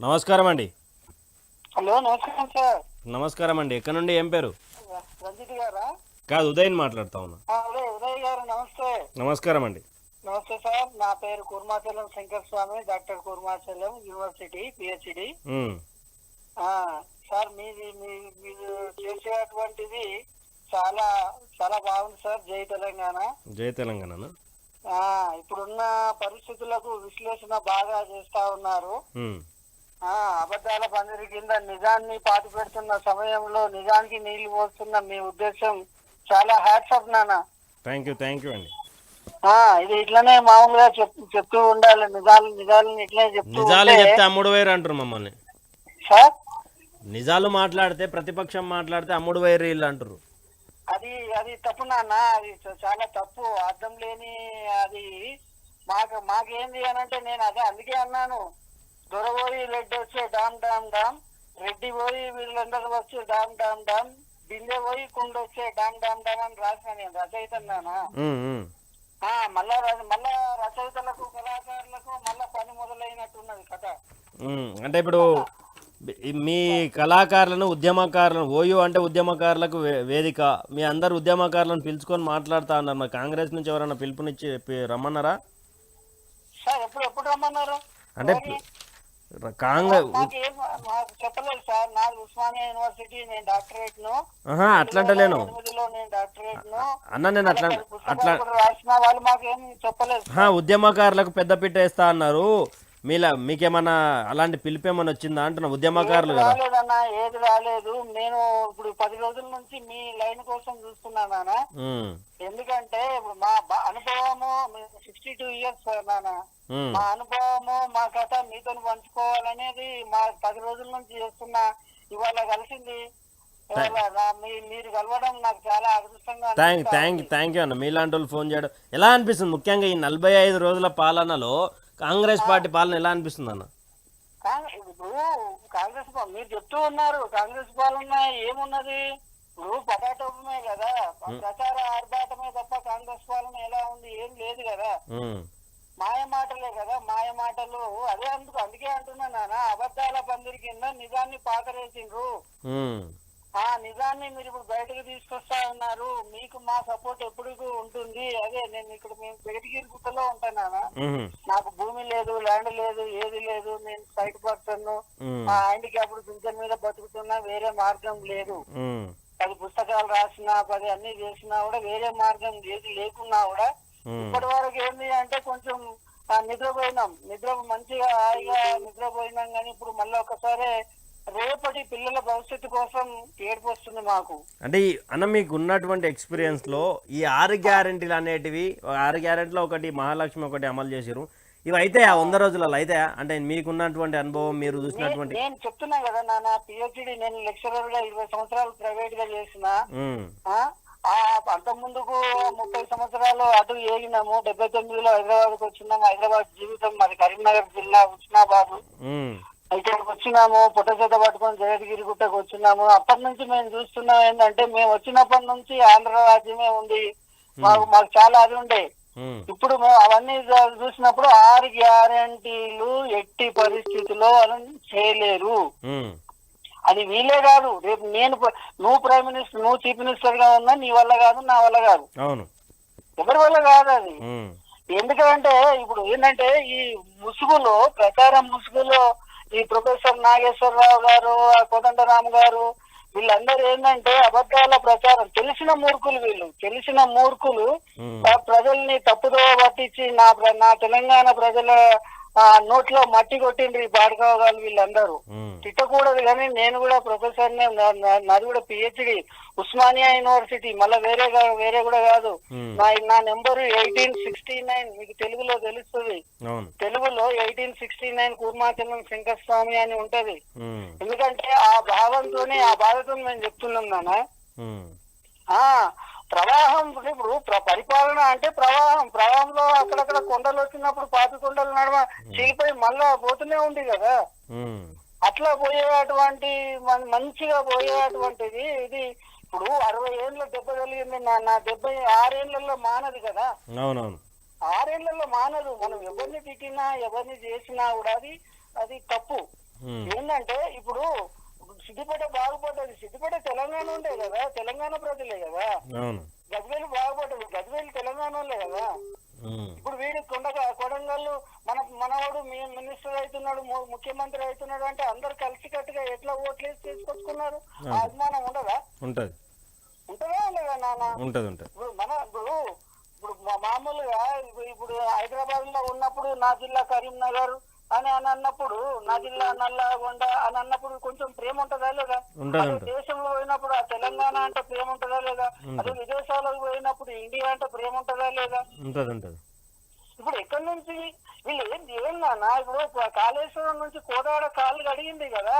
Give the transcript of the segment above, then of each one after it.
నమస్కారం అండి. హలో నమస్కారం సార్. నమస్కారం అండి. ఎక్కడ నుండి ఏం పేరు? రంజిత్ గారా? కాదు ఉదయన్ మాట్లాడుతా ఉన్నా. ఉదయ్ ఉదయ్ గారు నమస్తే. నమస్కారం అండి. నమస్తే సార్. నా పేరు Kurmachalam Shankar Swamy doctor Kurmachalam university PhD. Sir మీది మీరు చేసేటువంటిది చాలా చాలా బాగుంది సార్ జై తెలంగాణ. జై తెలంగాణ ఆ, ఇప్పుడున్న పరిస్థితులకు విశ్లేషణ బాగా చేస్తా ఉన్నారు. అబద్ధాల పందిరి కింద నిజాన్ని పాతి పెడుతున్న సమయంలో నిజానికి నీళ్ళు పోస్తున్న మీ ఉద్దేశం చాలా హ్యాట్సప్ నాన్న. థ్యాంక్ యూ థ్యాంక్ యూ అండి. ఆ, ఇది ఇట్లనే మామూలుగా చెప్ చెప్తూ ఉండాలి. నిజాలు నిజాలను ఇట్లనే చెప్తూ నిజాలు చెప్తే అమ్ముడు వేరు అంటారు మమ్మల్ని. సార్? నిజాలు మాట్లాడితే ప్రతిపక్షం మాట్లాడితే అమ్ముడు వేరు వీళ్ళు అంటారు. అది అది తప్పు నాన్న. అది చాలా తప్పు. అర్థం లేని అది. మాకు మాకేంది అని అంటే నేను అదే అందుకే అన్నాను. దొరబోయి రెడ్డి వచ్చే డామ్ డామ్ డామ్ రెడ్డి పోయి వీళ్ళందరూ వచ్చి డామ్ డామ్ డామ్ బిందె పోయి కుండ వచ్చే డామ్ డామ్ డామ్ అని రాసిన నేను రచయితన్నానా. ఆ, మళ్ళా మళ్ళా రచయితలకు కళాకారులకు మళ్ళా పని మొదలైనట్టున్నది కథ. అంటే ఇప్పుడు మీ కళాకారులను ఉద్యమకారులను ఓయూ అంటే ఉద్యమకారులకు వేదిక మీ అందరు ఉద్యమకారులను పిలుచుకొని మాట్లాడుతా అన్నారు. మరి కాంగ్రెస్ నుంచి ఎవరైనా పిలుపునిచ్చి రమ్మన్నారా? సార్ ఎప్పుడు ఎప్పుడు రమ్మన్నారు? అంటే కాంగ్రెస్ చెప్పలేదు సార్. నాది ఉస్మానియా యూనివర్సిటీ నేను డాక్టరేట్ను ఆహా అట్లా అంటలేను ఎనిమిదిలో నేను డాక్టరేట్ను అన్న నేను అట్లా అట్లా రాసిన వాళ్ళు మాకు చెప్పలేదు ఉద్యమకారులకు పెద్దపీట వేస్తా అన్నారు. మీలా మీకేమన్నా అలాంటి పిలిపేమన్నా వచ్చిందా అంటున్నా? ఉద్యమకారులు కదా. రాలేదన్నా ఏది రాలేదు. నేను ఇప్పుడు పది రోజుల నుంచి మీ లైన్ కోసం చూస్తున్నానా ఎందుకంటే ఇప్పుడు మా అనుభవము సిక్స్టీ టూ ఇయర్స్ నాన్న. ఉమ్, మా అనుభవము మా కథ మీతో పంచుకోవాలనేది మా పది రోజుల నుంచి చేస్తున్నా ఇవాళ కలిసింది. మీరు కలవడం నాకు చాలా అదృష్టంగా థ్యాంక్ థ్యాంక్ థ్యాంక్ యూ అన్న. మీలాంటి వాళ్ళు ఫోన్ చేయడం ఎలా అనిపిస్తుంది? ముఖ్యంగా ఈ నలభై ఐదు రోజుల పాలనలో కాంగ్రెస్ పార్టీ పాలన ఎలా అనిపిస్తుంది అన్న? కాంగ్రెస్ మీరు చెప్తూ ఉన్నారు కాంగ్రెస్ పాలన ఏమున్నది? ఇప్పుడు పటాటోపమే కదా ప్రచార ఆర్భాటమే తప్ప కాంగ్రెస్ పాలన ఎలా ఉంది ఏం లేదు కదా ఉమ్, మాయ మాటలే కదా మాయ మాటలు అదే అందుకు అందుకే అంటున్నా నాన్న అబద్ధాల పందిరి కింద నిజాన్ని పాతరేసిండ్రు ఉమ్, ఆ నిజాన్ని బయటకు తీసుకొస్తా ఉన్నారు? మీకు మా సపోర్ట్ ఎప్పుడు ఉంటుంది. అదే నేను ఇక్కడ మేము బయటగిరి గుట్టలో ఉంటానా నాకు భూమి లేదు ల్యాండ్ లేదు ఏది లేదు. నేను సైట్ పర్సన్ మా ఆయనకి అప్పుడు పింఛన్ మీద బతుకుతున్నా వేరే మార్గం లేదు. పది పుస్తకాలు రాసినా పది అన్ని చేసినా కూడా వేరే మార్గం ఏది లేకున్నా కూడా. ఇప్పటి వరకు ఏంది అంటే కొంచెం నిద్రపోయినాం. నిద్ర మంచిగా హాయిగా నిద్రపోయినాం కానీ ఇప్పుడు మళ్ళీ ఒకసారి రేపటి పిల్లల భవిష్యత్తు కోసం ఏడుపు వస్తుంది మాకు. అంటే అన్న మీకు ఉన్నటువంటి ఎక్స్పీరియన్స్లో ఈ ఆరు గ్యారెంటీలు అనేటివి ఆరు గ్యారెంటీలో ఒకటి మహాలక్ష్మి ఒకటి అమలు చేసిరు ఇవి అయితే ఆ వంద రోజులలో అయితే అంటే మీకున్నటువంటి అనుభవం మీరు చూసినటువంటి నేను చెప్తున్నా కదా నాన్న పిహెచ్డి నేను లెక్చరర్గా ఇరవై సంవత్సరాలు ప్రైవేట్గా చేసిన. అంత ముందుకు ముప్పై సంవత్సరాలు అటు ఏగినాము. డెబ్బై తొమ్మిదిలో హైదరాబాద్కు వచ్చినాము. హైదరాబాద్ జీవితం మాది కరీంనగర్ జిల్లా హుస్నాబాద్ ఇక్కడికి వచ్చినాము పుట్ట చేత పట్టుకొని జగద్గిరి గుట్టకు వచ్చినాము. అప్పటి నుంచి మేము చూస్తున్నాం ఏంటంటే మేము వచ్చినప్పటి నుంచి ఆంధ్ర రాజ్యమే ఉంది. మాకు మాకు చాలా అది ఉండే. ఇప్పుడు మేము అవన్నీ చూసినప్పుడు ఆరు గ్యారంటీలు ఎట్టి పరిస్థితిలో వాళ్ళని చేయలేరు. అది వీలే కాదు. రేపు నేను నువ్వు ప్రైమ్ మినిస్టర్ నువ్వు చీఫ్ మినిస్టర్గా ఉన్నా నీ వల్ల కాదు నా వల్ల కాదు. అవును. ఎవరి వల్ల కాదు అది. ఎందుకంటే ఇప్పుడు ఏంటంటే ఈ ముసుగులో ప్రచారం ముసుగులో ఈ ప్రొఫెసర్ నాగేశ్వరరావు గారు ఆ కోదండరామ్ గారు వీళ్ళందరూ ఏంటంటే అబద్ధాల ప్రచారం. తెలిసిన మూర్ఖులు వీళ్ళు. తెలిసిన మూర్ఖులు ప్రజల్ని తప్పుదో పట్టించి నా నా తెలంగాణ ప్రజల ఆ, నోట్లో మట్టి కొట్టిండ్రు ఈ బాడకావాలి వీళ్ళందరూ. తిట్టకూడదు కానీ నేను కూడా ప్రొఫెసర్ నాది కూడా పిహెచ్డి ఉస్మానియా యూనివర్సిటీ మళ్ళీ వేరే వేరే కూడా కాదు. నా నా నెంబర్ ఎయిటీన్ సిక్స్టీ నైన్. మీకు తెలుగులో తెలుస్తుంది. తెలుగులో eighteen sixty nine Kurmachalam Shankaraswamy అని ఉంటది. ఎందుకంటే ఆ భావంతోనే ఆ బాధతో మేము చెప్తున్నాం నాన్న. ప్రవాహం ఇప్పుడు ప్ర- పరిపాలన అంటే ప్రవాహం. ప్రవాహంలో అక్కడక్కడ కొండలు వచ్చినప్పుడు పాతి కొండలు నడమ చీలిపోయి మళ్ళా పోతూనే ఉంది కదా. అట్లా పోయేటువంటి మంచిగా పోయేటువంటిది ఇది. ఇప్పుడు అరవై ఏళ్ళ దెబ్బ కలిగింది నా డెబ్బై ఆరేళ్ళలో మానదు కదా. అవునవును. ఆరేళ్ళలో మానదు. మనం ఎవరిని తిట్టినా ఎవరిని చేసినా కూడా అది అది తప్పు. ఏంటంటే ఇప్పుడు సిద్దిపేట బాగుపడ్డది. సిద్దిపేట తెలంగాణ ఉండే కదా. తెలంగాణ ప్రజలే కదా. గజ్వేల్ బాగుపడ్డది. గజ్వేల్ తెలంగాణ కదా. ఇప్పుడు వీడు కొండగా కొడంగల్లు మన మనవాడు మినిస్టర్ అవుతున్నాడు ముఖ్యమంత్రి అవుతున్నాడు అంటే అందరు కలిసికట్టుగా ఎట్లా ఓట్లేసి తీసుకొచ్చుకున్నారు? అభిమానం ఉండదా? ఉంటుంది. ఉంటుందా లేదా నాన్న? ఉంటుంది ఉంటుంది. ఇప్పుడు మన ఇప్పుడు ఇప్పుడు మామూలుగా ఇప్పుడు హైదరాబాద్లో ఉన్నప్పుడు నా జిల్లా కరీంనగర్ అని అని అన్నప్పుడు నా జిల్లా నల్లగొండ అని అన్నప్పుడు కొంచెం ప్రేమ ఉంటుందా లేదా? అదే దేశంలో పోయినప్పుడు ఆ తెలంగాణ అంటే ప్రేమ ఉంటుందా లేదా? అదే విదేశాలకు పోయినప్పుడు ఇండియా అంటే ప్రేమ ఉంటుందా లేదా? ఇప్పుడు ఎక్కడి నుంచి? వీళ్ళు ఏం ఏందన్నా ఇప్పుడు కాళేశ్వరం నుంచి కోదాడ కాళ్ళు కడిగింది కదా.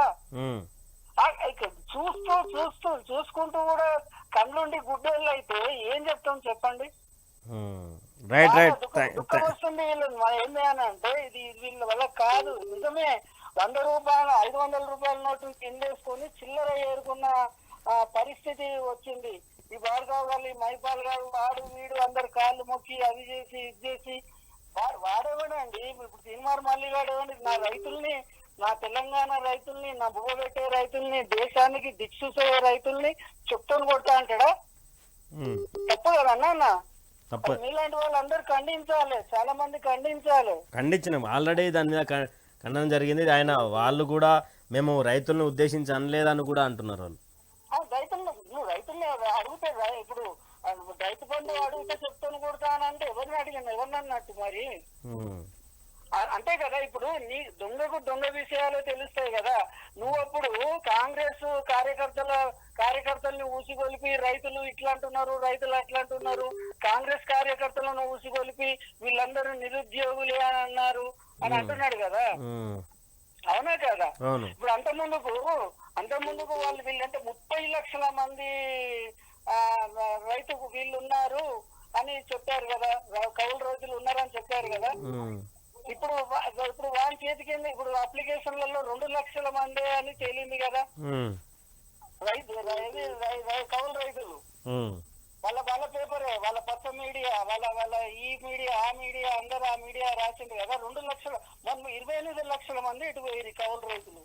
చూస్తూ చూస్తూ చూసుకుంటూ కూడా కళ్ళుండి గుడ్డోళ్ళు అయితే ఏం చెప్తాం చెప్పండి. Right right. వస్తుంది ఏంది అని అంటే ఇది వీళ్ళ వల్ల కాదు. నిజమే వంద రూపాయలు ఐదు వందల రూపాయల నోటు కిందేసుకొని చిల్లర ఏరుకున్న ఆ, పరిస్థితి వచ్చింది. ఈ భార్గవ్ గారు ఈ మైపాల్ గారు వాడు వీడు అందరు కాళ్ళు మొక్కి అది చేసి ఇది చేసి వాడేవాడండి? ఇప్పుడు తిరుమారు మల్లి వాడేవాడి నా రైతుల్ని నా తెలంగాణ రైతుల్ని నా బువ్వ పెట్టే రైతుల్ని దేశానికి దిక్సూసే రైతుల్ని చెప్తాను కొడతా అంటాడా. తప్పు కదా అన్న? తప్ప మీలాంటి వాళ్ళందరూ ఖండించాలి. చాలా మంది ఖండించాలి. ఖండించినాం. ఆల్రెడీ దాని మీద ఖండన జరిగింది. ఆయన వాళ్ళు కూడా మేము రైతులను ఉద్దేశించి అనలేదని కూడా అంటున్నారు వాళ్ళు. ఆ రైతులను నువ్వు రైతుల్ని అడిగితే రై- ఇప్పుడు రైతు బంధు అడిగితే చెప్తాను కొడతానంటే ఎవరిని అడిగాను? ఎవరిని అన్నట్టు మరి? అంతే కదా. ఇప్పుడు నీ దొంగకు దొంగ విషయాలు తెలుస్తాయి కదా. నువ్వు అప్పుడు కాంగ్రెస్ కార్యకర్తల కార్యకర్తల్ని ఊసిగొలిపి రైతులు ఇట్లా అంటున్నారు రైతులు అట్లా అంటున్నారు. కాంగ్రెస్ కార్యకర్తలను ఊసిగొలిపి వీళ్ళందరూ నిరుద్యోగులే అని అన్నారు అని అంటున్నాడు కదా. అవునా కదా? ఇప్పుడు అంత ముందుకు అంత ముందుకు వాళ్ళు వీళ్ళంటే ముప్పై లక్షల మంది రైతుకు వీళ్ళు ఉన్నారు అని చెప్పారు కదా. కౌలు రైతులు ఉన్నారని చెప్పారు కదా. ఇప్పుడు ఇప్పుడు వాని చేతికి ఇప్పుడు అప్లికేషన్లలో రెండు లక్షల మంది అని తేలింది కదా. రైతు కౌలు రైతులు. వాళ్ళ వాళ్ళ పేపరే వాళ్ళ పచ్చ మీడియా వాళ్ళ వాళ్ళ ఈ మీడియా ఆ మీడియా అందరు ఆ మీడియా రాసింది. కదా రెండు లక్షల మొన్న ఇరవై ఎనిమిది లక్షల మంది ఇటు పోయి కౌలు రైతులు.